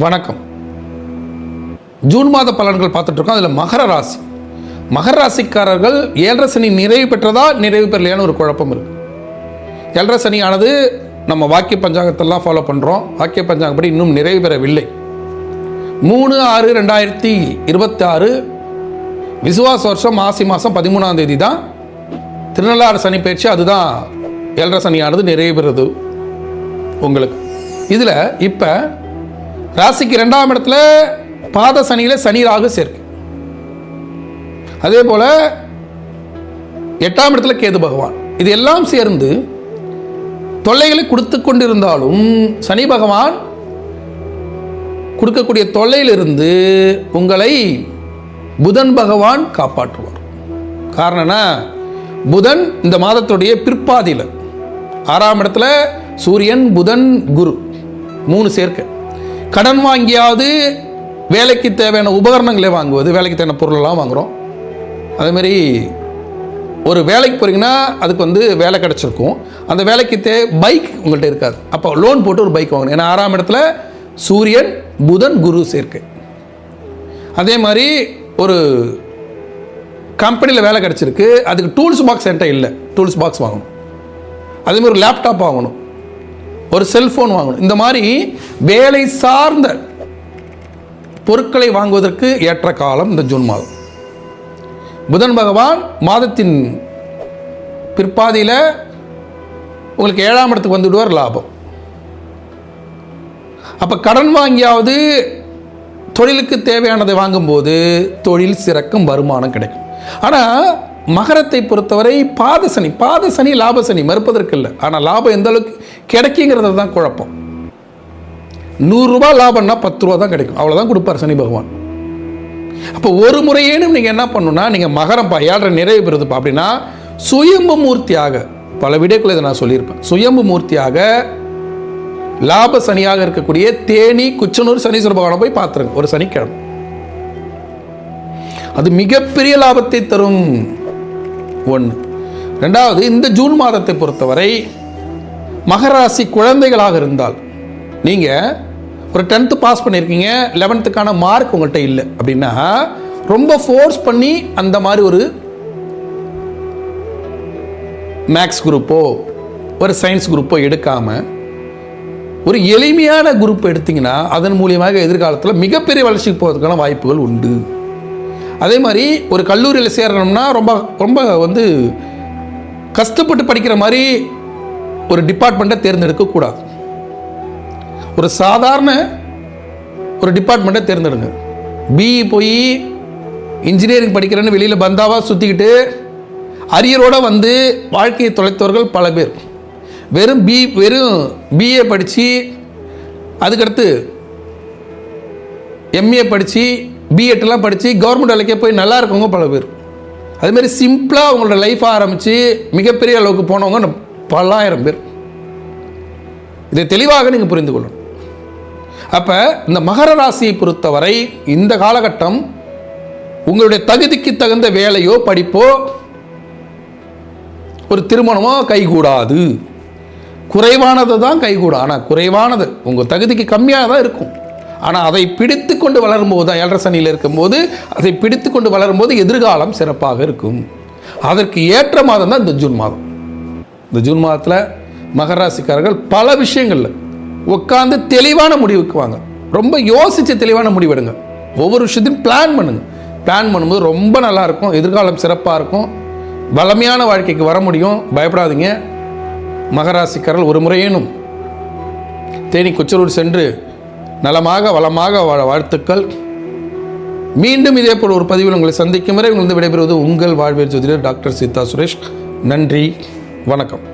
வணக்கம். ஜூன் மாத பலன்கள் பார்த்துட்ருக்கோம். அதில் மகர ராசி. மகர ராசிக்காரர்கள் ஏழரை சனி நிறைவு பெற்றதா நிறைவு பெறலையான்னு ஒரு குழப்பம் இருக்குது ஏழரை சனியானது நம்ம வாக்கிய பஞ்சாங்கத்தெல்லாம் ஃபாலோ பண்ணுறோம் வாக்கிய பஞ்சாங்கப்படி இன்னும் நிறைவு பெறவில்லை. மூணு ஆறு ரெண்டாயிரத்தி இருபத்தி ஆறு விசுவாச வருஷம் மாசி மாதம் பதிமூணாம் தேதி தான். திருநள்ளாறு சனி பயிற்சி அதுதான் ஏழரை சனியானது நிறைவு பெறுது உங்களுக்கு. இதில் இப்போ ராசிக்கு ரெண்டாம் இடத்துல பாத சனியில் சனி ராகு சேர்க்கு. அதே போல் எட்டாம் இடத்துல கேது பகவான். இது எல்லாம் சேர்ந்து தொல்லைகளை கொடுத்து கொண்டிருந்தாலும் சனி பகவான் கொடுக்கக்கூடிய தொல்லையிலிருந்து உங்களை புதன் பகவான் காப்பாற்றுவார். காரணம்னா புதன் இந்த மாதத்துடைய பிற்பாதியில். ஆறாம் இடத்துல சூரியன் புதன் குரு மூணு சேர்க்கை. கடன் வாங்கியாவது வேலைக்கு தேவையான உபகரணங்களே வாங்குவது வேலைக்கு தேவையான பொருளெல்லாம் வாங்குகிறோம் அதேமாரி ஒரு வேலைக்கு போகிறீங்கன்னா அதுக்கு வந்து வேலை கிடச்சிருக்கும். அந்த வேலைக்கு தே பைக் உங்கள்கிட்ட இருக்காது. அப்போ லோன் போட்டு ஒரு பைக் வாங்கணும். ஏன்னா ஆறாம் இடத்துல சூரியன் புதன் குரு சேர்க்கை. அதே மாதிரி ஒரு கம்பெனியில் வேலை கிடச்சிருக்கு. அதுக்கு டூல்ஸ் பாக்ஸ் என்கிட்ட இல்லை. டூல்ஸ் பாக்ஸ் வாங்கணும். அதேமாதிரி ஒரு லேப்டாப் வாங்கணும். ஒரு செல்ஃபோன் வாங்கணும். இந்த மாதிரி வேலை சார்ந்த பொருட்களை வாங்குவதற்கு ஏற்ற காலம் இந்த ஜூன் மாதம். புதன் பகவான் மாதத்தின் பிற்பாதியில் உங்களுக்கு ஏழாம் இடத்துக்கு வந்துவிடுவார் லாபம். அப்போ கடன் வாங்கியாவது தொழிலுக்கு தேவையானதை வாங்கும்போது தொழில் சிறக்கும் வருமானம் கிடைக்கும். ஆனால் மகரத்தை பொறுத்தவரை பாதசனி பாதசனி லாபசனி மறுப்பதற்கு இல்லை. ஆனால் லாபம் எந்த அளவுக்கு கிடைக்குங்கிறது தான் குழப்பம். நூறுரூபா லாபம்னா பத்து ரூபா தான் கிடைக்கும். அவ்வளோதான் கொடுப்பார் சனி பகவான். அப்போ ஒரு முறையேனும் நீங்கள் என்ன பண்ணணும்னா நீங்கள் மகரம் பா ஏழரை நிறைவு பெறுதுப்பா அப்படின்னா சுயம்பு மூர்த்தியாக பல வீடியோக்கள் இதை நான் சொல்லியிருப்பேன். சுயம்பு மூர்த்தியாக லாப சனியாக இருக்கக்கூடிய தேனி குச்சனூர் சனீஸ்வர பகவானை போய் பார்த்துருங்க. ஒரு சனிக்கிழமை. அது மிகப்பெரிய லாபத்தை தரும். ஒன்று. ரெண்டாவது இந்த ஜூன் மாதத்தை பொறுத்தவரை மகராசி குழந்தைகளாக இருந்தால் நீங்கள் ஒரு டென்த்து பாஸ் பண்ணியிருக்கீங்க லெவன்த்துக்கான மார்க் உங்கள்கிட்ட இல்லை அப்படின்னா ரொம்ப ஃபோர்ஸ் பண்ணி அந்த மாதிரி ஒரு மேக்ஸ் குரூப்போ ஒரு சயின்ஸ் குரூப்போ எடுக்காமல் ஒரு எளிமையான குரூப் எடுத்திங்கன்னா அதன் மூலியமாக எதிர்காலத்தில் மிகப்பெரிய வளர்ச்சிக்கு போகிறதுக்கான வாய்ப்புகள் உண்டு. அதே மாதிரி ஒரு கல்லூரியில் சேரணும்னா ரொம்ப ரொம்ப வந்து கஷ்டப்பட்டு படிக்கிற மாதிரி ஒரு டிபார்ட்மெண்ட்டை தேர்ந்தெடுக்கக்கூடாது ஒரு சாதாரண ஒரு டிபார்ட்மெண்ட்டை தேர்ந்தெடுங்க. பிஇ போய் இன்ஜினியரிங் படிக்கிறேன்னு வெளியில் பந்தாவாக சுற்றிக்கிட்டு அரியரோடு வந்து வாழ்க்கையை தொலைத்தவர்கள் பல பேர். வெறும் பி வெறும் பிஏ படித்து அதுக்கடுத்து எம்ஏ படித்து பிஎட்லாம் படித்து கவர்மெண்ட் வேலைக்கே போய் நல்லா இருக்கவங்க பல பேர். அதுமாரி சிம்பிளாக அவங்களோட லைஃப் ஆரம்பித்து மிகப்பெரிய அளவுக்கு போனவங்க பல்லாயிரம் பேர். இதை தெளிவாக நீங்கள் புரிந்து கொள்ளணும். அப்போ இந்த மகர ராசியை பொறுத்தவரை இந்த காலகட்டம் உங்களுடைய தகுதிக்கு தகுந்த வேலையோ படிப்போ ஒரு திருமணமோ கைகூடாது. குறைவானது தான் கைகூடும். ஆனால் குறைவானது உங்கள் தகுதிக்கு கம்மியாக தான் இருக்கும். ஆனால் அதை பிடித்து கொண்டு வளரும்போது தான் ஏழரை சனியில் இருக்கும்போது அதை பிடித்து கொண்டு வளரும்போது எதிர்காலம் சிறப்பாக இருக்கும். அதற்கு ஏற்ற மாதம் தான் இந்த ஜூன் மாதம். இந்த ஜூன் மாதத்தில் மகராசிக்காரர்கள் பல விஷயங்களில் உட்காந்து தெளிவான முடிவுக்கு வாங்க. ரொம்ப யோசித்து தெளிவான முடிவெடுங்க. ஒவ்வொரு விஷயத்தையும் பிளான் பண்ணுங்கள் பிளான் பண்ணும்போது ரொம்ப நல்லாயிருக்கும் எதிர்காலம் சிறப்பாக இருக்கும். வளமையான வாழ்க்கைக்கு வர முடியும். பயப்படாதீங்க. மகராசிக்காரர்கள் ஒரு முறையேனும் தேனி கொச்சலூர் சென்று நலமாக வளமாக வாழ வாழ்த்துக்கள். மீண்டும் இதே போல் ஒரு பதிவில் உங்களை சந்திக்கும் வரை உங்களுக்கு விடைபெறுவது உங்கள் வாழ்வியல் ஜோதிடர் டாக்டர் சீதா சுரேஷ். நன்றி வணக்கம்.